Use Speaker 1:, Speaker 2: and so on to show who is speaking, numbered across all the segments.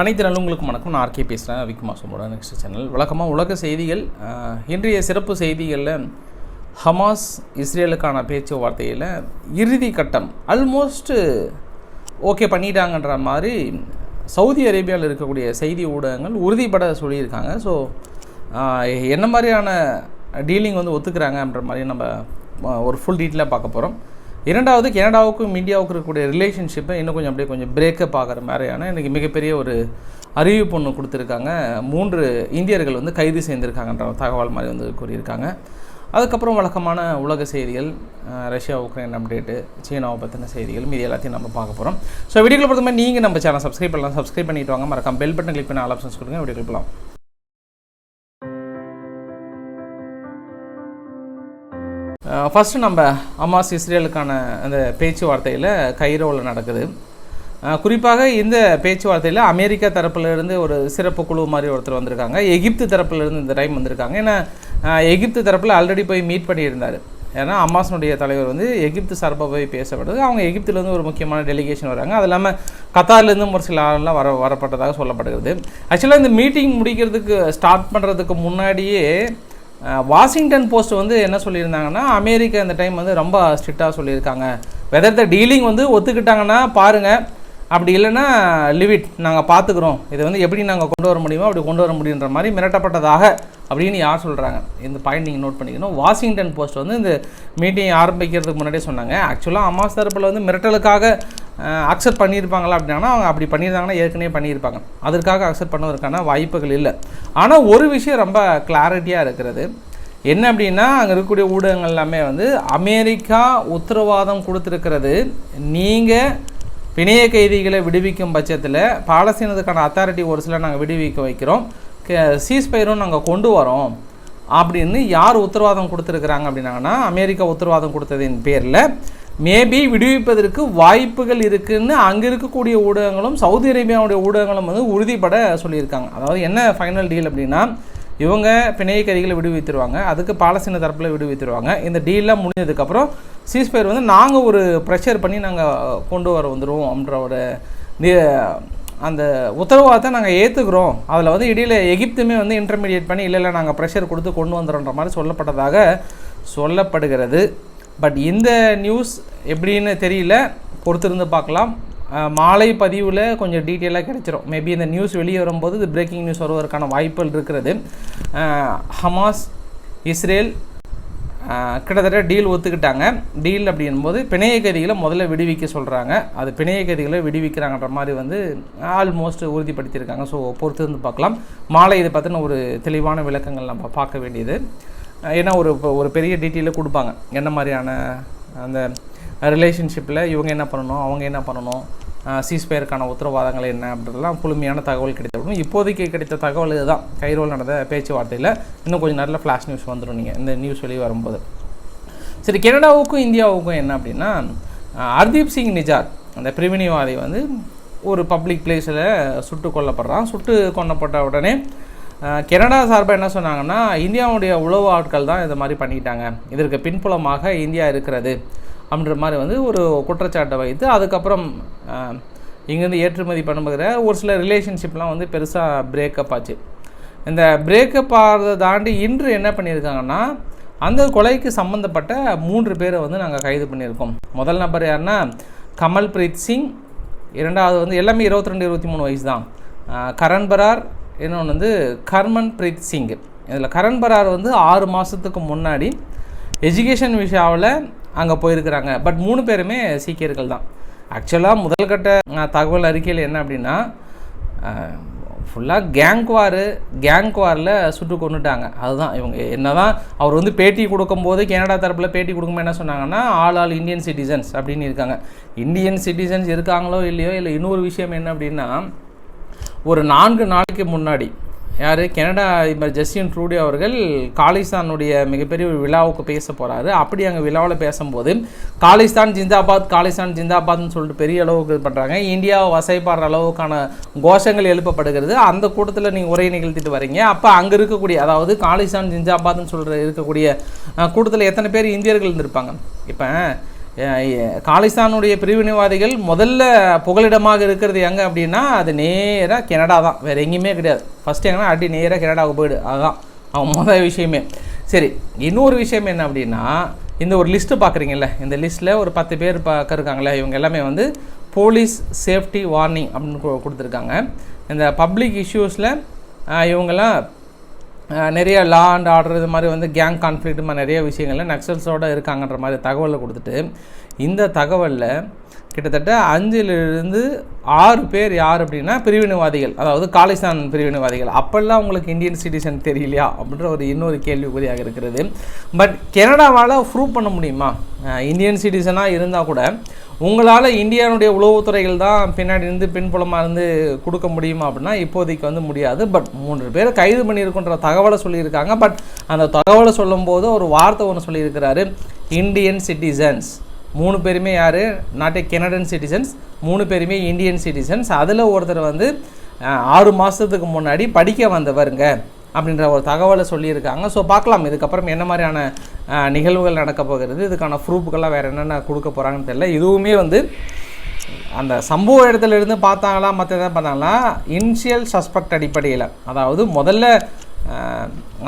Speaker 1: அனைத்து நல்லவங்களுக்கும் வணக்கம். நான் ஆர்கே பேசுகிறேன் விக்மாசமோட நெக்ஸ்ட் சேனல் வழக்கமாக உலக செய்திகள் இன்றைய சிறப்பு செய்திகளில் ஹமாஸ் இஸ்ரேலுக்கான பேச்சுவார்த்தையில் இறுதி கட்டம் ஆல்மோஸ்ட்டு ஓகே பண்ணிட்டாங்கன்ற மாதிரி சவுதி அரேபியாவில் இருக்கக்கூடிய செய்தி ஊடகங்கள் உறுதிப்பட சொல்லியிருக்காங்க. ஸோ என்ன மாதிரியான டீலிங் வந்து ஒத்துக்கிறாங்கன்ற மாதிரி நம்ம ஒரு ஃபுல் டீட்டெயிலாக பார்க்க போகிறோம் இரண்டாவது கனடாவுக்கும் இந்தியாவுக்கும் இருக்கக்கூடிய ரிலேஷன்ஷிப்பை இன்னும் கொஞ்சம் அப்படியே கொஞ்சம் பிரேக்கப் ஆகிற மாதிரியான இன்றைக்கி மிகப்பெரிய ஒரு அறிவிப்பு ஒன்று கொடுத்துருக்காங்க. மூன்று இந்தியர்கள் வந்து கைது செய்திருக்காங்கன்ற தகவல் மாதிரி வந்து கூறியிருக்காங்க. அதுக்கப்புறம் வழக்கமான உலக செய்திகள் ரஷ்யா உக்ரைன் அப்டேட்டு சீனாவை பற்றின செய்திகள் மீதி எல்லாத்தையும் நம்ம பார்க்க போகிறோம் ஸோ வீடியோக்கள் பொறுத்த மாதிரி நீங்கள் நம்ம சேனல் சப்ஸ்கிரைப் பண்ணலாம். சப்ஸ்கிரைப் பண்ணிட்டு வாங்க. மறக்காம பெல் பட்டன் கிளிக் பண்ணி ஆல் ஆப்ஷன்ஸ் கொடுங்க. வீடியோ போகலாம் ஃபஸ்ட்டு நம்ம அமாஸ் இஸ்ரேலுக்கான அந்த பேச்சுவார்த்தையில் கைரோவில் நடக்குது. குறிப்பாக இந்த பேச்சுவார்த்தையில் அமெரிக்கா தரப்புலேருந்து ஒரு சிறப்பு குழு மாதிரி ஒருத்தர் வந்திருக்காங்க. எகிப்து தரப்புலேருந்து இந்த டைம் வந்திருக்காங்க. ஏன்னா எகிப்து தரப்பில் ஆல்ரெடி போய் மீட் பண்ணியிருந்தார். ஏன்னா அம்மாஸனுடைய தலைவர் வந்து எகிப்து சார்பாக போய் பேசப்படுது. அவங்க எகிப்துலேருந்து ஒரு முக்கியமான டெலிகேஷன் வராங்க. அது இல்லாமல் கத்தார்லேருந்து ஒரு சில ஆளெலாம் வர வரப்பட்டதாக சொல்லப்படுகிறது. ஆக்சுவலாக இந்த மீட்டிங் முடிக்கிறதுக்கு ஸ்டார்ட் பண்ணுறதுக்கு முன்னாடியே வாஷிங்டன் போஸ்ட் வந்து என்ன சொல்லியிருந்தாங்கன்னா அமெரிக்கா இந்த டைம் வந்து ரொம்ப ஸ்ட்ரிக்டாக சொல்லியிருக்காங்க. வெதர் த டீலிங் வந்து ஒத்துக்கிட்டாங்கன்னா பாருங்கள் அப்படி இல்லைன்னா லிவிட் நாங்கள் பார்த்துக்குறோம் இதை வந்து எப்படி நாங்கள் கொண்டு வர முடியுமோ அப்படி கொண்டு வர முடியுன்ற மாதிரி மிரட்டப்பட்டதாக அப்படின்னு யார் சொல்கிறாங்க இந்த பாயிண்ட் நீங்கள் நோட் பண்ணிக்கணும். வாஷிங்டன் போஸ்ட் வந்து இந்த மீட்டிங் ஆரம்பிக்கிறதுக்கு முன்னாடியே சொன்னாங்க. ஆக்சுவலாக அம்மா தரப்பில் வந்து மிரட்டலுக்காக அக்செப்ட் பண்ணியிருப்பாங்களா அப்படின்னா அவங்க அப்படி பண்ணியிருந்தாங்கன்னா ஏற்கனவே பண்ணியிருப்பாங்க. அதற்காக அக்செப்ட் பண்ணுவதற்கான வாய்ப்புகள் இல்லை. ஆனால் ஒரு விஷயம் ரொம்ப கிளாரிட்டியாக இருக்கிறது. என்ன அப்படின்னா அங்கே இருக்கக்கூடிய ஊடகங்கள் எல்லாமே வந்து அமெரிக்கா உத்தரவாதம் கொடுத்துருக்கிறது. நீங்கள் பிணைய கைதிகளை விடுவிக்கும் பட்சத்தில் பாலஸ்தீனத்துக்கான அத்தாரிட்டி ஒரு சில நாங்கள் விடுவிக்க வைக்கிறோம். சீஸ்பயரும் நாங்கள் கொண்டு வரோம். அப்படின்னு யார் உத்தரவாதம் கொடுத்துருக்குறாங்க அப்படின்னாங்கன்னா அமெரிக்கா உத்தரவாதம் கொடுத்ததின் பேரில் மேபி விடுவிப்பதற்கு வாய்ப்புகள் இருக்குன்னு அங்கே இருக்கக்கூடிய ஊடகங்களும் சவுதி அரேபியாவுடைய ஊடகங்களும் வந்து உறுதிப்பட சொல்லியிருக்காங்க. அதாவது என்ன ஃபைனல் டீல் அப்படின்னா இவங்க பிணைய கைதிகளை விடுவித்துருவாங்க. அதுக்கு பாலஸ்தீன தரப்பில் விடுவித்துருவாங்க. இந்த டீல்லாம் முடிஞ்சதுக்கப்புறம் சீஸ்பயர் வந்து நாங்கள் ஒரு ப்ரெஷர் பண்ணி நாங்கள் கொண்டு வர வந்துடுவோம் அப்படின்ற ஒரு அந்த உத்தரவாதத்தை நாங்கள் ஏற்றுக்கிறோம் அதில் வந்து இடையில எகிப்துமே வந்து இன்டர்மீடியேட் பண்ணி இல்லை இல்லை நாங்கள் ப்ரெஷர் கொடுத்து கொண்டு வந்துடும்ன்ற மாதிரி சொல்லப்பட்டதாக சொல்லப்படுகிறது. பட் இந்த நியூஸ் எப்படின்னு தெரியல. பொறுத்திருந்து பார்க்கலாம். மாலை பதிவில் கொஞ்சம் டீட்டெயிலாக கிடைச்சிரும். மேபி இந்த நியூஸ் வெளியே வரும்போது இது பிரேக்கிங் நியூஸ் வருவதற்கான வாய்ப்புகள் இருக்கிறது ஹமாஸ் இஸ்ரேல் கிட்டத்தட்ட டீல் ஒத்துக்கிட்டாங்க. டீல் அப்படின்போது பிணைய கைதிகளை முதல்ல விடுவிக்க சொல்கிறாங்க அது பிணைய கைதிகளை விடுவிக்கிறாங்கன்ற மாதிரி வந்து ஆல்மோஸ்ட் உறுதிப்படுத்தியிருக்காங்க. ஸோ பொறுத்து இருந்து பார்க்கலாம். மாலை இதை பற்றின ஒரு தெளிவான விளக்கங்கள் நம்ம பார்க்க வேண்டியது. ஏன்னா ஒரு ஒரு பெரிய டீட்டெயிலை கொடுப்பாங்க. என்ன மாதிரியான அந்த ரிலேஷன்ஷிப்பில் இவங்க என்ன பண்ணணும் அவங்க என்ன பண்ணணும் சீஸ்பயருக்கான உத்தரவாதங்கள் என்ன அப்படின்றதெல்லாம் முழுமையான தகவல் கிடைத்தப்படும் இப்போதைக்கு கிடைத்த தகவல் இதுதான். கைரோல் நடந்த பேச்சுவார்த்தையில் இன்னும் கொஞ்சம் நல்ல ஃப்ளாஷ் நியூஸ் வந்துடும் நீங்கள் இந்த நியூஸ் வெளியே வரும்போது. சரி கனடாவுக்கும் இந்தியாவுக்கும் என்ன அப்படின்னா ஹர்தீப் சிங் நிஜார் அந்த பிரிவினைவாதி வந்து ஒரு பப்ளிக் பிளேஸில் சுட்டு கொல்லப்படுறான். சுட்டு கொல்லப்பட்ட உடனே கனடா சார்பாக என்ன சொன்னாங்கன்னா இந்தியாவுடைய உளவு ஆட்கள் தான் இது மாதிரி பண்ணிட்டாங்க இதற்கு பின்புலமாக இந்தியா இருக்கிறது அப்படின்ற மாதிரி வந்து ஒரு குற்றச்சாட்டை வைத்து அதுக்கப்புறம் இங்கேருந்து ஏற்றுமதி பண்ணுகிற ஒரு சில ரிலேஷன்ஷிப்லாம் வந்து பெருசாக பிரேக்கப் ஆச்சு. இந்த பிரேக்கப் ஆகிறத தாண்டி இன்று என்ன பண்ணியிருக்காங்கன்னா அந்த கொலைக்கு சம்மந்தப்பட்ட மூன்று பேரை வந்து நாங்கள் கைது பண்ணியிருக்கோம். முதல் நபர் யாருன்னா கமல் பிரீத் சிங். இரண்டாவது வந்து எல்லாமே இருபத்தி ரெண்டு இருபத்தி மூணு வயசு தான். கரண் பரார் இன்னொன்று வந்து கர்மன் பிரீத் சிங். இதில் கரண் பரார் வந்து ஆறு மாதத்துக்கு முன்னாடி எஜுகேஷன் விஷயாவில் அங்கே போயிருக்கிறாங்க. பட் மூணு பேருமே சீக்கியர்கள் தான். ஆக்சுவலாக முதல்கட்ட தகவல் அறிக்கையில் என்ன அப்படின்னா ஃபுல்லாக கேங்க் வாரு சுட்டு கொண்டுட்டாங்க அதுதான் இவங்க. என்ன தான் அவர் வந்து பேட்டி கொடுக்கும்போது கனடா தரப்பில் பேட்டி கொடுக்கும்போது என்ன சொன்னாங்கன்னா ஆல் ஆல் இந்தியன் சிட்டிசன்ஸ் அப்படின்னு இருக்காங்க. இந்தியன் சிட்டிசன்ஸ் இருக்காங்களோ இல்லையோ இல்லை இன்னொரு விஷயம் என்ன அப்படின்னா ஒரு நான்கு நாளைக்கு முன்னாடி யார்? கனடா அதிபர் ஜஸ்டின் ட்ரூடி அவர்கள் காலிஸ்தானுடைய மிகப்பெரிய ஒரு விழாவுக்கு பேச போகிறாரு அப்படி அங்கே விழாவில் பேசும்போது காலிஸ்தான் ஜிந்தாபாத் காலிஸ்தான் ஜிந்தாபாத்னு சொல்லிட்டு பெரிய அளவுக்கு இது பண்ணுறாங்க இந்தியாவை வசைப்படுற அளவுக்கான கோஷங்கள் எழுப்பப்படுகிறது. அந்த கூட்டத்தில் நீங்கள் உரை நிகழ்த்திட்டு வரீங்க. அப்போ அங்கே இருக்கக்கூடிய அதாவது காலிஸ்தான் ஜிந்தாபாத்னு சொல்கிற இருக்கக்கூடிய கூட்டத்தில் எத்தனை பேர் இந்தியர்கள் இருந்திருப்பாங்க? இப்போ காலிஸ்தானுடைய பிரிவினைவாதிகள் முதல்ல புகலிடமாக இருக்கிறது எங்கே அப்படின்னா அது நேராக கனடா தான். வேறு எங்கேயுமே கிடையாது. ஃபஸ்ட்டு எங்கன்னா அடி நேராக கனடாவுக்கு போயிடு. அதுதான் அவன் முதல் விஷயமே. சரி இன்னொரு விஷயம் என்ன அப்படின்னா இந்த ஒரு லிஸ்ட்டு பார்க்குறீங்கல்ல இந்த லிஸ்ட்டில் ஒரு பத்து பேர் பார்க்க இருக்காங்களே இவங்க எல்லாமே வந்து போலீஸ் சேஃப்டி வார்னிங் அப்படின்னு கொடுத்துருக்காங்க. இந்த பப்ளிக் இஷ்யூஸில் இவங்கெல்லாம் நிறைய லா அண்ட் ஆர்டர் இது மாதிரி வந்து கேங் கான்ஃப்ளிக்ட் மாதிரி நிறைய விஷயங்கள்ல நக்சல்ஸோட இருக்காங்கன்ற மாதிரி தகவலை கொடுத்துட்டு இந்த தகவலில் கிட்டத்தட்ட அஞ்சிலிருந்து ஆறு பேர் யார் அப்படின்னா பிரிவினைவாதிகள் அதாவது காலிஸ்தான் பிரிவினைவாதிகள். அப்பெல்லாம் உங்களுக்கு இந்தியன் சிட்டிசன் தெரியலையா அப்படின்ற ஒரு இன்னொரு கேள்விக்குறியாக இருக்கிறது. பட் கனடாவால் ப்ரூவ் பண்ண முடியுமா? இந்தியன் சிட்டிசனாக இருந்தால் கூட உங்களால் இந்தியாவுடைய உளவுத்துறைகள் தான் பின்னாடி இருந்து பின்புலமாக இருந்து கொடுக்க முடியுமா அப்படின்னா இப்போதைக்கு வந்து முடியாது. பட் மூன்று பேர் கைது பண்ணியிருக்குன்ற தகவலை சொல்லியிருக்காங்க. பட் அந்த தகவலை சொல்லும்போது ஒரு வார்த்தை ஒன்று சொல்லியிருக்கிறாரு. இந்தியன் சிட்டிசன்ஸ் மூணு பேருமே யார்? நாட்டை கெனடன் சிட்டிசன்ஸ் மூணு பேருமே இந்தியன் சிட்டிசன்ஸ் அதில் ஒருத்தர் வந்து ஆறு மாதத்துக்கு முன்னாடி படிக்க வந்தவருங்க. அப்படின்ற ஒரு தகவலை சொல்லியிருக்காங்க. ஸோ பார்க்கலாம். இதுக்கப்புறம் என்ன மாதிரியான நிகழ்வுகள் நடக்க போகிறது இதுக்கான ப்ரூஃப்கெல்லாம் வேறு என்னென்ன கொடுக்க போகிறாங்கன்னு தெரியல. இதுவுமே வந்து அந்த சம்பவ இடத்துல இருந்து பார்த்தாங்களா மற்ற எதாவது பார்த்தாங்களா? இனிஷியல் சஸ்பெக்ட் அடிப்படையில். அதாவது முதல்ல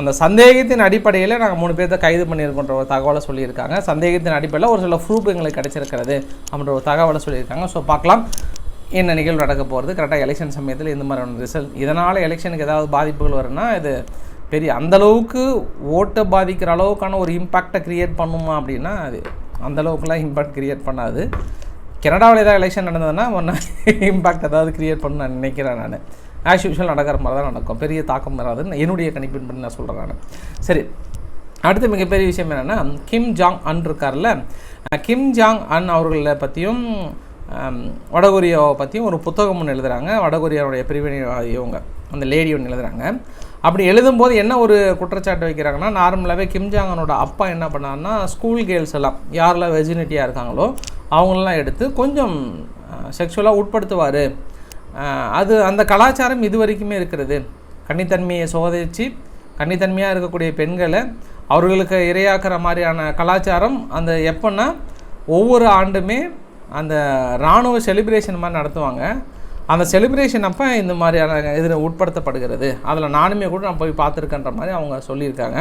Speaker 1: அந்த சந்தேகத்தின் அடிப்படையில் நாங்கள் மூணு பேர்த்த கைது பண்ணியிருக்கோன்ற ஒரு தகவலை சொல்லியிருக்காங்க. சந்தேகத்தின் அடிப்படையில் ஒரு சில ப்ரூஃப் எங்களுக்கு கிடச்சிருக்கிறது அப்படின்ற ஒரு தகவலை சொல்லியிருக்காங்க. ஸோ பார்க்கலாம். என்ன நிகழ்வு நடக்க போகிறது கரெக்டாக எலெக்ஷன் சமயத்தில் இந்த மாதிரியான ரிசல்ட் இதனால் எலெக்ஷனுக்கு ஏதாவது பாதிப்புகள் வரும்னா இது பெரிய அந்த அளவுக்கு ஓட்டை பாதிக்கிற அளவுக்கான ஒரு இம்பேக்டை க்ரியேட் பண்ணுமா அப்படின்னா அது அந்த அளவுக்குலாம் இம்பேக்ட் க்ரியேட் பண்ணாது. கனடாவில் ஏதாவது எலெக்ஷன் நடந்ததுன்னா ஒன்று இம்பேக்ட் ஏதாவது க்ரியேட் பண்ண நான் நினைக்கிறேன் நான். ஆஸ் யூஷுவல் நடக்கிற மாதிரி தான் நடக்கும். பெரிய தாக்கம் வராதுன்னு என்னுடைய கணிப்பின் பண்ணி நான் சொல்கிறேன் நான். சரி. அடுத்து மிகப்பெரிய விஷயம் என்னென்னா கிம் ஜாங் அன் இருக்கார்ல. கிம் ஜாங் அன் அவர்களை பற்றியும் வடகொரியாவை பற்றியும் ஒரு புத்தகம் ஒன்று எழுதுகிறாங்க வடகொரியாவுடைய பிரிவினைவாதி இவங்க அந்த லேடி ஒன்று எழுதுகிறாங்க அப்படி எழுதும்போது என்ன ஒரு குற்றச்சாட்டு வைக்கிறாங்கன்னா நார்மலாகவே கிம்ஜாங்கனோட அப்பா என்ன பண்ணாருன்னா ஸ்கூல் கேர்ள்ஸ் எல்லாம் யாரெல்லாம் வெர்ஜினிட்டியாக இருக்காங்களோ அவங்களெலாம் எடுத்து கொஞ்சம் செக்ஷுவலாக உட்படுத்துவார். அது அந்த கலாச்சாரம் இது வரைக்குமே இருக்கிறது. கன்னித்தன்மையை சோதிச்சு கன்னித்தன்மையாக இருக்கக்கூடிய பெண்களை அவர்களுக்கு இரையாக்குற மாதிரியான கலாச்சாரம் அந்த எப்போன்னா ஒவ்வொரு ஆண்டுமே அந்த இராணுவ செலிப்ரேஷன் மாதிரி நடத்துவாங்க. அந்த செலிப்ரேஷன் அப்போ இந்த மாதிரியான இதில் உட்படுத்தப்படுகிறது. அதில் நானுமே கூட நான் போய் பார்த்துருக்கேன்ற மாதிரி அவங்க சொல்லியிருக்காங்க.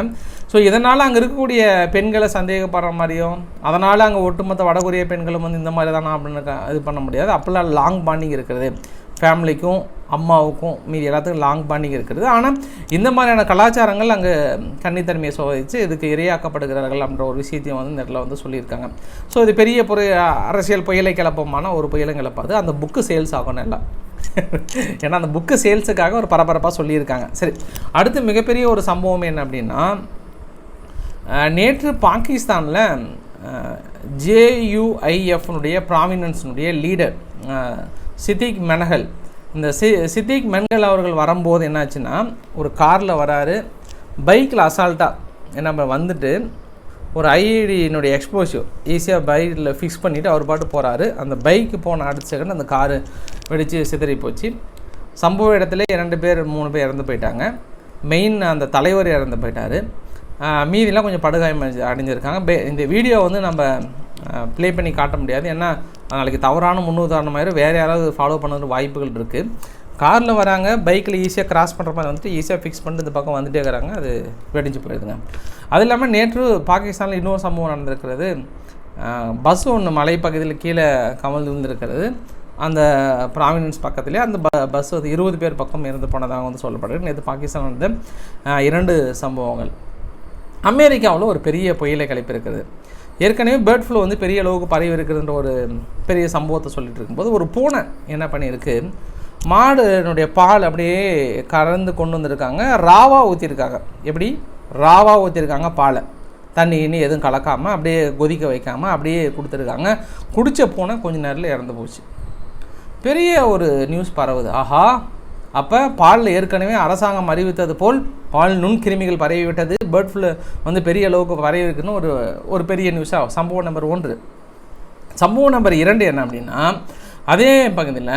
Speaker 1: ஸோ இதனால் அங்கே இருக்கக்கூடிய பெண்களை சந்தேகப்படுற மாதிரியும் அதனால் அங்கே ஒட்டுமொத்த வடகொரிய பெண்களும் வந்து இந்த மாதிரி தானே அப்படின்னு இது பண்ண முடியாது. அப்போல்லாம் லாங் பாண்டிங் இருக்கிறது. ஃபேமிலிக்கும் அம்மாவுக்கும் மீதி எல்லாத்துக்கும் லாங் பாண்டிங் இருக்கிறது ஆனால் இந்த மாதிரியான கலாச்சாரங்கள் அங்கே கன்னித்தன்மையை சோதித்து இதுக்கு இரையாக்கப்படுகிறார்கள் அப்படின்ற ஒரு விஷயத்தையும் வந்து இந்த இடத்துல வந்து சொல்லியிருக்காங்க. ஸோ இது பெரிய பொரு அரசியல் புயலை கிளப்பமான ஒரு புயலும் கிளப்பாது. அந்த புக்கு சேல்ஸ் ஆகணும் எல்லாம். ஏன்னா அந்த புக்கு சேல்ஸுக்காக ஒரு பரபரப்பாக சொல்லியிருக்காங்க. சரி அடுத்து மிகப்பெரிய ஒரு சம்பவம் என்ன அப்படின்னா நேற்று பாகிஸ்தானில் ஜேயுஐஎஃப்னுடைய ப்ராமினன்ஸினுடைய லீடர் சித்திக் மெனகல். இந்த சி சித்திக் மென்கல் அவர்கள் வரும்போது என்னாச்சுன்னா ஒரு காரில் வராரு. பைக்கில் அசால்ட்டாக என்ன வந்துட்டு ஒரு ஐஐடியினுடைய எக்ஸ்போஷர் ஈஸியாக பைக்கில் ஃபிக்ஸ் பண்ணிவிட்டு அவர் பாட்டு போகிறாரு அந்த பைக்கு போன அடுத்த செகண்ட் அந்த காரு வெடித்து சிதறி போச்சு. சம்பவ இடத்துல இரண்டு பேர் மூணு பேர் இறந்து போயிட்டாங்க. மெயின் அந்த தலைவர் இறந்து போயிட்டார். மீதிலாம் கொஞ்சம் படுகாயம் அடைஞ்சு- அடைஞ்சிருக்காங்க. பே இந்த வீடியோ வந்து நம்ம ப்ளே பண்ணி காட்ட முடியாது. ஏன்னா நாளைக்கு தவறான முன்னுதாரணமாயிரும் வேறு யாராவது ஃபாலோ பண்ணுறது வாய்ப்புகள் இருக்குது காரில் வராங்க பைக்கில் ஈஸியாக கிராஸ் பண்ணுற மாதிரி வந்துட்டு ஈஸியாக ஃபிக்ஸ் பண்ணிட்டு இந்த பக்கம் வந்துட்டே இருக்கிறாங்க அது வெடிஞ்சு போயிடுதுங்க அது இல்லாமல் நேற்று பாகிஸ்தானில் இன்னொரு சம்பவம் நடந்திருக்கிறது. பஸ் ஒன்று மலைப்பகுதியில் கீழே கமல் விழுந்திருக்கிறது. அந்த ப்ராவினன்ஸ் பக்கத்துலேயே அந்த ப பஸ் வந்து இருபது பேர் பக்கம் இறந்து போனதாக வந்து சொல்லப்படுது. நேற்று பாகிஸ்தான் வந்து இரண்டு சம்பவங்கள். அமெரிக்காவில் ஒரு பெரிய புயலை கிளப்பி இருக்குது. ஏற்கனவே பேர்ட் ஃப்ளூ வந்து பெரிய அளவுக்கு பரவி இருக்குதுன்ற ஒரு பெரிய சம்பவத்தை சொல்லிட்டு இருக்கும்போது ஒரு பூனை என்ன பண்ணியிருக்கு? மாடுனுடைய பால் அப்படியே கறந்து கொண்டு வந்திருக்காங்க. ராவா ஊற்றிருக்காங்க எப்படி? ராவா ஊற்றிருக்காங்க பாலை. தண்ணி இன்னும் எதுவும் கலக்காமல் அப்படியே கொதிக்க வைக்காமல் அப்படியே கொடுத்துருக்காங்க. குடித்த பூனை கொஞ்ச நேரத்தில் இறந்து போச்சு. பெரிய ஒரு நியூஸ் பரவுது. ஆஹா! அப்போ பாலில் ஏற்கனவே அரசாங்கம் அறிவித்தது போல் பால் நுண்கிருமிகள் பரவிவிட்டது பேர்ட் ஃப்ளூ வந்து பெரிய அளவுக்கு பரவி இருக்குன்னு ஒரு ஒரு பெரிய நியூஸாக சம்பவம் நம்பர் ஒன்று. சம்பவம் நம்பர் இரண்டு என்ன அப்படின்னா அதே பகுதியில்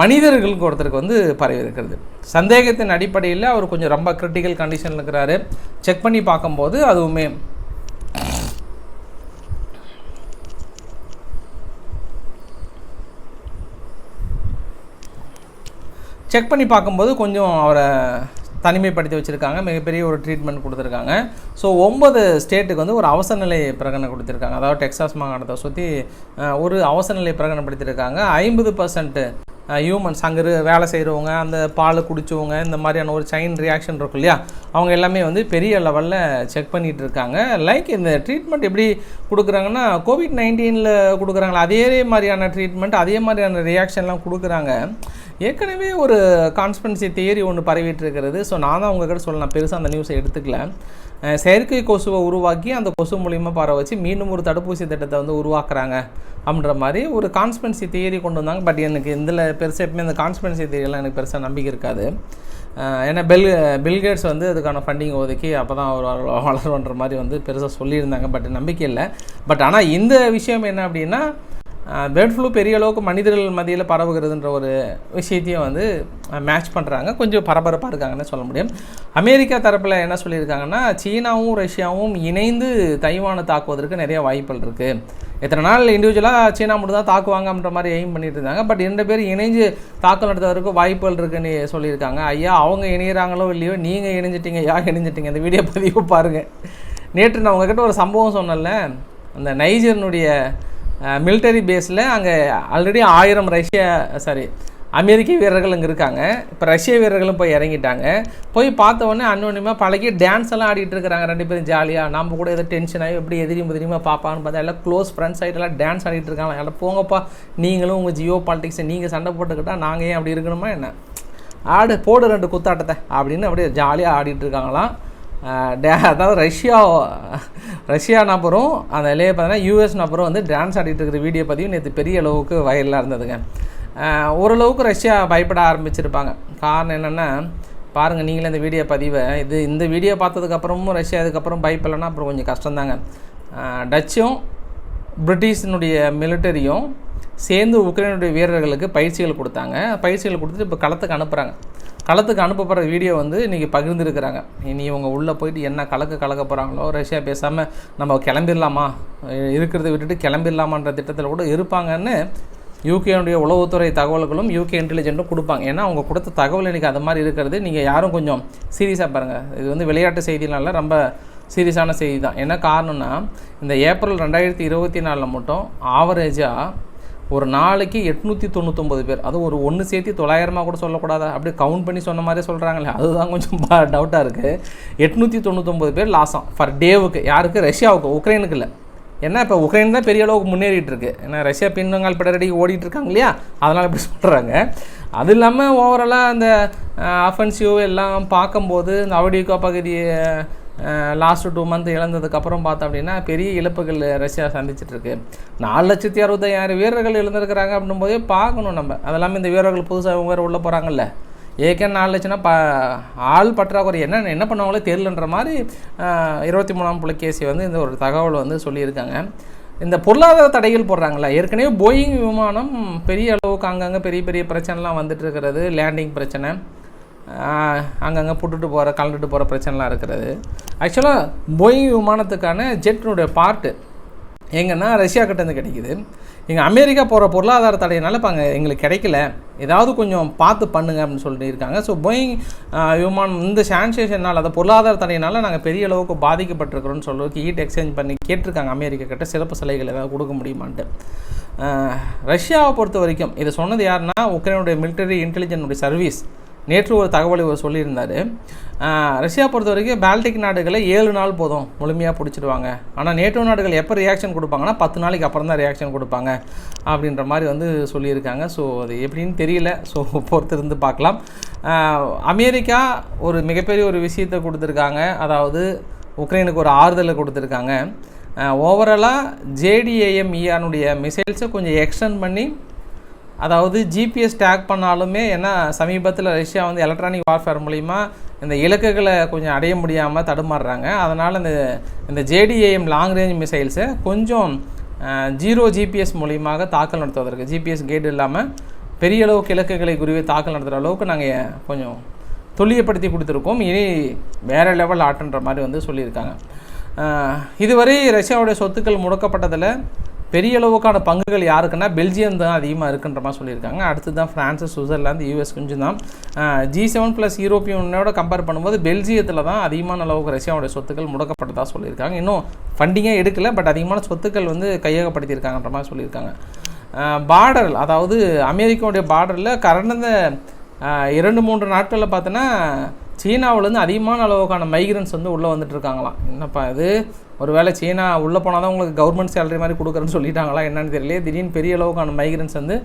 Speaker 1: மனிதர்களுக்கு ஒருத்தருக்கு வந்து பரவி இருக்கிறது. சந்தேகத்தின் அடிப்படையில் அவர் கொஞ்சம் ரொம்ப கிரிட்டிக்கல் கண்டிஷனில் இருக்கிறாரு. செக் பண்ணி பார்க்கும்போது அதுவுமே செக் பண்ணி பார்க்கும்போது கொஞ்சம் அவரை தனிமைப்படுத்தி வச்சுருக்காங்க மிகப்பெரிய ஒரு ட்ரீட்மெண்ட் கொடுத்துருக்காங்க. ஸோ ஒன்பது ஸ்டேட்டுக்கு வந்து ஒரு அவசர நிலை பிரகடனம் கொடுத்துருக்காங்க. அதாவது டெக்ஸாஸ் மாகாணத்தை சுற்றி ஒரு அவசர நிலை பிரகடனப்படுத்தியிருக்காங்க. ஐம்பது பர்சன்ட்டு ஹியூமன்ஸ் அங்கே வேலை செய்கிறவங்க அந்த பால் குடித்தவங்க இந்த மாதிரியான ஒரு செயின் ரியாக்ஷன் இருக்கும் இல்லையா? அவங்க எல்லாமே வந்து பெரிய லெவலில் செக் பண்ணிகிட்டு இருக்காங்க லைக் இந்த ட்ரீட்மெண்ட் எப்படி கொடுக்குறாங்கன்னா கோவிட் நைன்டீனில் கொடுக்குறாங்களா அதே மாதிரியான ட்ரீட்மெண்ட் அதே மாதிரியான ரியாக்ஷன்லாம் கொடுக்குறாங்க. ஏற்கனவே ஒரு கான்ஸ்பென்சி தியரி ஒன்று பரவிட்டு இருக்கிறது ஸோ நான் தான் உங்ககிட்ட சொல்லலாம் பெருசாக அந்த நியூஸை எடுத்துக்கல. செயற்கை கொசுவை உருவாக்கி அந்த கொசு மூலியமாக பரவ வச்சு மீண்டும் ஒரு தடுப்பூசி திட்டத்தை வந்து உருவாக்குறாங்க அப்படின்ற மாதிரி ஒரு கான்ஸ்பென்சி தியரி கொண்டு வந்தாங்க. பட் எனக்கு இதில் பெருசாக எப்பவுமே இந்த கான்ஸ்பரன்சி தியரியெல்லாம் எனக்கு பெருசாக நம்பிக்கை இருக்காது. ஏன்னா பெல் பில்கேட்ஸ் வந்து அதுக்கான ஃபண்டிங் ஒதுக்கி அப்போ தான் அவர் வளருன்ற மாதிரி வந்து பெருசாக சொல்லியிருந்தாங்க. பட் நம்பிக்கை இல்லை. பட் ஆனால் இந்த விஷயம் என்ன அப்படின்னா பேர்ட் ஃப்ளூ பெரிய அளவுக்கு மனிதர்கள் மத்தியில் பரவுகிறதுன்ற ஒரு விஷயத்தையும் வந்து மேட்ச் பண்ணுறாங்க கொஞ்சம் பரபரப்பாக இருக்காங்கன்னு சொல்ல முடியும். அமெரிக்கா தரப்பில் என்ன சொல்லியிருக்காங்கன்னா சீனாவும் ரஷ்யாவும் இணைந்து தைவானை தாக்குவதற்கு நிறைய வாய்ப்புகள் இருக்குது எத்தனை நாள் இண்டிவிஜுவலாக சீனா மட்டும் தான் தாக்குவாங்கன்ற மாதிரி எய்ம் பண்ணிட்டு இருந்தாங்க. பட் ரெண்டு பேர் இணைஞ்சு தாக்கல் நடத்துவதற்கு வாய்ப்புகள் இருக்குன்னு சொல்லியிருக்காங்க. ஐயா அவங்க இணையிறாங்களோ இல்லையோ நீங்கள் இணைஞ்சிட்டீங்க யா இணைஞ்சிட்டீங்க? இந்த வீடியோ பதிவு பாருங்கள் நேற்று நான் உங்ககிட்ட ஒரு சம்பவம் சொன்னேன்ல. அந்த நைஜர்னுடைய மிலிட்டரி பேஸில் அங்கே ஆல்ரெடி ஆயிரம் ரஷ்ய சாரி அமெரிக்க வீரர்கள் அங்கே இருக்காங்க. இப்போ ரஷ்ய வீரர்களும் போய் இறங்கிட்டாங்க. போய் பார்த்த உடனே அன்னோன்யமாக பழகி டான்ஸ் எல்லாம் ஆடிட்டு இருக்கிறாங்க. ரெண்டு பேரும் ஜாலியாக நம்ம கூட எதோ டென்ஷன் ஆகி எப்படி எதிரி முதிரியுமா பார்ப்பான்னு பார்த்தா எல்லாம் க்ளோஸ் ஃப்ரெண்ட்ஸ் ஆகிட்டு எல்லாம் டான்ஸ் ஆடிட்டு இருக்காங்க. எல்லாம் போங்கப்பா நீங்களும் உங்கள் ஜியோ பாலிட்டிக்ஸை நீங்கள் சண்டை போட்டுக்கிட்டால் நாங்கள் ஏன் அப்படி இருக்கணுமா என்ன? ஆடு போடு ரெண்டு குத்தாட்டத்தை அப்படின்னு அப்படியே ஜாலியாக ஆடிட்டு இருக்காங்களாம். அதாவது ரஷ்யா ரஷ்யா நபரும் அந்த இல்லையே பார்த்தீங்கன்னா யூஎஸ் நபரும் வந்து டான்ஸ் ஆடிட்டு இருக்கிற வீடியோ பதிவு நேற்று பெரிய அளவுக்கு வயலாக இருந்ததுங்க. ஓரளவுக்கு ரஷ்யா பயப்பட ஆரம்பிச்சிருப்பாங்க. காரணம் என்னென்னா பாருங்கள் நீங்களே இந்த வீடியோ பதிவை இது இந்த வீடியோ பார்த்ததுக்கப்புறமும் ரஷ்யா இதுக்கப்புறம் பயப்படலைன்னா அப்புறம் கொஞ்சம் கஷ்டம்தாங்க. டச்சும் பிரிட்டிஷினுடைய மிலிட்டரியும் சேர்ந்து உக்ரைனுடைய வீரர்களுக்கு பயிற்சிகள் கொடுத்தாங்க. பயிற்சிகள் கொடுத்துட்டு இப்போ களத்துக்கு அனுப்புகிறாங்க களத்துக்கு அனுப்பப்படுற வீடியோ வந்து இன்றைக்கி பகிர்ந்துருக்கிறாங்க. இனி இவங்க உள்ளே போயிட்டு என்ன கலக்க கலக்க போகிறாங்களோ ரஷ்யா பேசாமல் நம்ம கிளம்பிடலாமா? இருக்கிறத விட்டுட்டு கிளம்பிடலாமான்ற திட்டத்தில் கூட இருப்பாங்கன்னு யூகேனுடைய உளவுத்துறை தகவல்களும் யூகே இன்டெலிஜென்ட்டும் கொடுப்பாங்க. ஏன்னா அவங்க கொடுத்த தகவல் இன்றைக்கி அது மாதிரி இருக்கிறது. நீங்கள் யாரும் கொஞ்சம் சீரியஸாக பாருங்கள் இது வந்து விளையாட்டு செய்தினால ரொம்ப சீரியஸான செய்தி தான். என்ன காரணம்னா இந்த ஏப்ரல் ரெண்டாயிரத்தி இருபத்தி நாலில் மட்டும் ஆவரேஜாக ஒரு நாளைக்கு எட்நூற்றி தொண்ணூத்தொம்பது பேர். அது ஒரு ஒன்று சேர்த்து தொள்ளாயிரமாக கூட சொல்லக்கூடாதா? அப்படியே கவுண்ட் பண்ணி சொன்ன மாதிரியே சொல்கிறாங்களே அதுதான் கொஞ்சம் டவுட்டாக இருக்குது எட்நூற்றி தொண்ணூத்தொம்பது பேர் லாஸம் ஃபார் டேவுக்கு யாருக்கு? ரஷ்யாவுக்கு உக்ரைனுக்கு இல்லை. ஏன்னா இப்போ உக்ரைன் தான் பெரிய அளவுக்கு முன்னேறிட்டு இருக்கு. ஏன்னா ரஷ்யா பின்னங்கால் பிடரடி ஓடிட்டு இருக்காங்க இல்லையா? அதனால் இப்படி சொல்கிறாங்க அது இல்லாமல் ஓவராலாக அந்த அஃபென்சிவ் எல்லாம் பார்க்கும்போது இந்த அவடிகா பகுதியை லாஸ்ட் டூ மந்த் இழந்ததுக்கப்புறம் பார்த்தோம் அப்படின்னா பெரிய இழப்புகள் ரஷ்யா சந்திச்சிட்ருக்கு நாலு லட்சத்தி அறுபத்தாயிரம் வீரர்கள் இழந்திருக்கிறாங்க அப்படின்னும் போதே பார்க்கணும் நம்ம. அதெல்லாமே இந்த வீரர்கள் புதுசாக வேறு உள்ளே போகிறாங்கல்ல ஏற்கனவே நாலு லட்சம்னா ப ஆள் பற்றாக்குறை. என்ன என்ன பண்ணுவாங்களோ தெரியலன்ற மாதிரி இருபத்தி மூணாம் புலகேசி வந்து இந்த ஒரு தகவல் வந்து சொல்லியிருக்காங்க. இந்த பொருளாதார தடைகள் போடுறாங்களா ஏற்கனவே போயிங் விமானம் பெரிய அளவுக்கு அங்கங்கே பெரிய பெரிய பிரச்சனைலாம் வந்துட்டு இருக்கிறது லேண்டிங் பிரச்சனை. அங்கங்கே புட்டுட்டு போகிற கலந்துட்டு போகிற பிரச்சனைலாம் இருக்கிறது. ஆக்சுவலாக போயிங் விமானத்துக்கான ஜெட்டினுடைய பார்ட்டு எங்கன்னா ரஷ்யா கிட்டேருந்து கிடைக்குது. இங்கே அமெரிக்கா போகிற பொருளாதார தடையினால இப்போ அங்கே எங்களுக்கு கிடைக்கல. ஏதாவது கொஞ்சம் பார்த்து பண்ணுங்க அப்படின்னு சொல்லிட்டு இருக்காங்க. ஸோ போயிங் விமானம் இந்த சான்சேஷனால் அந்த பொருளாதார தடையினால நாங்கள் பெரிய அளவுக்கு பாதிக்கப்பட்டிருக்கிறோம்னு சொல்லுறதுக்கு ஹீட் எக்ஸ்சேஞ்ச் பண்ணி கேட்டிருக்காங்க அமெரிக்கா கிட்ட சிறப்பு சலுகைகள் ஏதாவது கொடுக்க முடியுமான்ட்டு. ரஷ்யாவை பொறுத்த வரைக்கும் இதை சொன்னது யாருன்னா உக்ரைனுடைய மிலிட்டரி இன்டெலிஜென்னுடைய சர்வீஸ் நேற்று ஒரு தகவல் இவர் சொல்லியிருந்தார். ரஷ்யா பொறுத்த வரைக்கும் பால்டிக் நாடுகளை ஏழு நாள் போதும் முழுமையாக பிடிச்சிடுவாங்க. ஆனால் நேட்டோ நாடுகள் எப்போ ரியாக்ஷன் கொடுப்பாங்கன்னா பத்து நாளைக்கு அப்புறம் தான் ரியாக்ஷன் கொடுப்பாங்க அப்படின்ற மாதிரி வந்து சொல்லியிருக்காங்க. ஸோ அது எப்படின்னு தெரியல. ஸோ பொறுத்திருந்து பார்க்கலாம். அமெரிக்கா ஒரு மிகப்பெரிய ஒரு விஷயத்தை கொடுத்துருக்காங்க. அதாவது உக்ரைனுக்கு ஒரு ஆறுதலை கொடுத்துருக்காங்க. ஓவராலாக ஜேடிஏஎம்இஆனுடைய மிசைல்ஸை கொஞ்சம் எக்ஸ்டெண்ட் பண்ணி அதாவது ஜிபிஎஸ் டேக் பண்ணாலுமே ஏன்னா சமீபத்தில் ரஷ்யா வந்து எலக்ட்ரானிக் வார்ஃபேர் மூலிமா இந்த இலக்குகளை கொஞ்சம் அடைய முடியாமல் தடுமாறுறாங்க. அதனால் இந்த இந்த ஜேடிஏஎம் லாங் ரேஞ்ச் மிசைல்ஸை கொஞ்சம் ஜீரோ ஜிபிஎஸ் மூலியமாக தாக்கல் நடத்துவதற்கு ஜிபிஎஸ் கேட் இல்லாமல் பெரிய அளவுக்கு இலக்குகளை குறிவை தாக்கல் நடத்துகிற அளவுக்கு நாங்கள் கொஞ்சம் துல்லியப்படுத்தி கொடுத்துருக்கோம். இனி வேறு லெவல் ஆட்டுன்ற மாதிரி வந்து சொல்லியிருக்காங்க. இதுவரை ரஷ்யாவுடைய சொத்துக்கள் முடக்கப்பட்டதில் பெரிய அளவுக்கான பங்குகள் யாருக்குன்னா பெல்ஜியம் தான் அதிகமாக இருக்குன்ற மாதிரி சொல்லியிருக்காங்க. அடுத்து தான் ஃப்ரான்ஸு சுவிட்சர்லாந்து யூஎஸ் கொஞ்சம் தான் ஜி செவன் ப்ளஸ் யூரோப்பியனோட கம்பேர் பண்ணும்போது பெல்ஜியத்தில் தான் அதிகமான அளவுக்கு ரஷ்யாவுடைய சொத்துக்கள் முடக்கப்பட்டதாக சொல்லியிருக்காங்க. இன்னும் ஃபண்டிங்கே எடுக்கல பட் அதிகமான சொத்துக்கள் வந்து கையகப்படுத்தியிருக்காங்கன்ற மாதிரி சொல்லியிருக்காங்க. பார்டர் அதாவது அமெரிக்காவுடைய பார்டரில் கடந்த இரண்டு மூன்று நாட்களில் பார்த்தோன்னா சீனாவிலேருந்து அதிகமான அளவுக்கான மைக்ரன்ஸ் வந்து உள்ளே வந்துட்டு இருக்காங்களாம் என்னப்பா இது? ஒருவேளை சீனா உள்ளே போனால் தான் உங்களுக்கு கவர்மெண்ட் சேலரி மாதிரி கொடுக்குறேன்னு சொல்லிட்டாங்களா என்னன்னு தெரியல திடீர்னு பெரிய அளவுக்கான மைக்ரன்ஸ் வந்து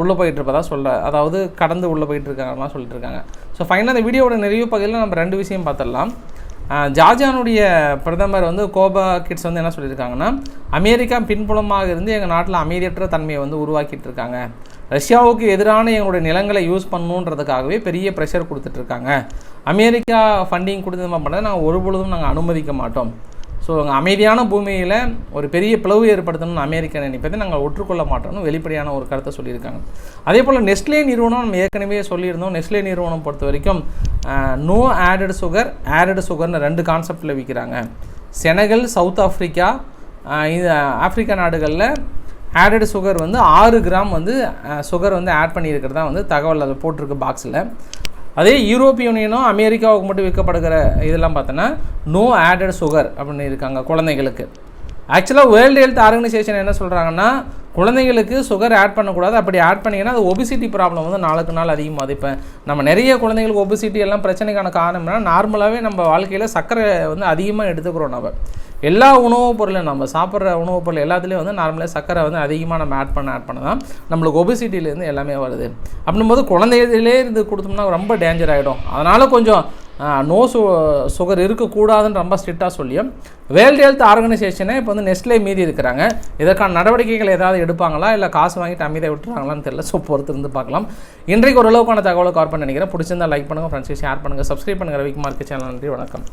Speaker 1: உள்ளே போயிட்டு இருப்பதா சொல்ல அதாவது கடந்து உள்ளே போயிட்டு இருக்காங்கலாம் சொல்லிட்டு இருக்காங்க ஸோ ஃபைனலாக இந்த வீடியோட நிறைவு பகுதியில் நம்ம ரெண்டு விஷயம் பார்த்துடலாம். ஜார்ஜானுடைய ஜார்ஜியானுடைய பிரதமர் வந்து கோபா கிட்ஸ் வந்து என்ன சொல்லியிருக்காங்கன்னா அமெரிக்கா பின்புலமாக இருந்து எங்கள் நாட்டில் அமைதியற்ற தன்மையை வந்து உருவாக்கிட்டு இருக்காங்க ரஷ்யாவுக்கு எதிரான எங்களுடைய நிலங்களை யூஸ் பண்ணணுன்றதுக்காகவே பெரிய ப்ரெஷர் கொடுத்துட்ருக்காங்க அமெரிக்கா ஃபண்டிங் கொடுத்து நம்ம பண்ணதை நாங்கள் ஒரு பொழுதும் நாங்கள் அனுமதிக்க மாட்டோம். ஸோ அங்கே அமைதியான பூமியில் ஒரு பெரிய பிளவு ஏற்படுத்தணும்னு அமெரிக்கா நினைப்பதை நாங்கள் ஒற்றுக்கொள்ள மாட்டோம்னு வெளிப்படையான ஒரு கருத்தை சொல்லியிருக்காங்க. அதே போல் நெஸ்ட்லே நிறுவனம் நம்ம ஏற்கனவே சொல்லியிருந்தோம். நெஸ்ட்லே நிறுவனம் பொறுத்த வரைக்கும் நோ ஆடட் சுகர் ஆடட் சுகர்னு ரெண்டு கான்செப்டில் விற்கிறாங்க செனகல் சவுத் ஆஃப்ரிக்கா இது ஆப்பிரிக்கா நாடுகளில் ஆடட் சுகர் வந்து ஆறு கிராம் வந்து சுகர் வந்து ஆட் பண்ணியிருக்கிறதா வந்து தகவல் அதை போட்டிருக்கு பாக்ஸில் அதே யூரோப்பிய யூனியனும் அமெரிக்காவுக்கு மட்டும் விற்கப்படுகிற இதெல்லாம் பார்த்தோன்னா நோ ஆடட் சுகர் அப்படின்னு இருக்காங்க குழந்தைகளுக்கு. ஆக்சுவலாக வேர்ல்டு ஹெல்த் ஆர்கனைசேஷன் என்ன சொல்கிறாங்கன்னா குழந்தைங்களுக்கு சுகர் ஆட் பண்ணக்கூடாது. அப்படி ஆட் பண்ணிங்கன்னா அது ஒபிசிட்டி ப்ராப்ளம் வந்து நாளுக்கு நாள் அதிகமாக இப்போ நம்ம நிறைய குழந்தைங்களுக்கு ஒபிசிட்டி எல்லாம் பிரச்சனைக்கான காரணம்னா நார்மலாகவே நம்ம வாழ்க்கையில் சர்க்கரை வந்து அதிகமாக எடுத்துக்கிறோம் நம்ம. எல்லா உணவுப் பொருளும் நம்ம சாப்பிட்ற உணவுப் பொருள் எல்லாத்துலேயும் வந்து நார்மலாக சர்க்கரை வந்து அதிகமாக நம்ம ஆட் பண்ண ஆட் பண்ண தான் நம்மளுக்கு ஒபிசிட்டிலேருந்து எல்லாமே வருது. அப்படின்போது குழந்தைகளே இருந்து கொடுத்தோம்னா ரொம்ப டேஞ்சர் ஆகிடும் அதனால் கொஞ்சம் நோ சு சுகர் இருக்கக்கூடாதுன்னு ரொம்ப ஸ்ட்ரிக்டாக சொல்லியும். வேர்ல்டு ஹெல்த் ஆர்கனைசேஷனே இப்போ வந்து நெஸ்ட்லே மீதி இருக்கிறாங்க. இதற்கான நடவடிக்கைகள் ஏதாவது எடுப்பாங்களா? இல்லை காசு வாங்கிட்டு அமைதியாக விட்டுறாங்களான்னு தெரியல. ஸோ பொறுத்து இருந்து பார்க்கலாம். இன்றைக்கு ஓரளவுக்கான தகவலை கவர் பண்ண நினைக்கிறேன். பிடிச்சிருந்தா லைக் பண்ணுங்கள் ஃப்ரெண்ட்ஸுக்கு ஷேர் பண்ணுங்கள் சப்ஸ்கிரைப் பண்ணுங்கள் ரவிக்குமார்க்கு சேனல் நன்றி வணக்கம்.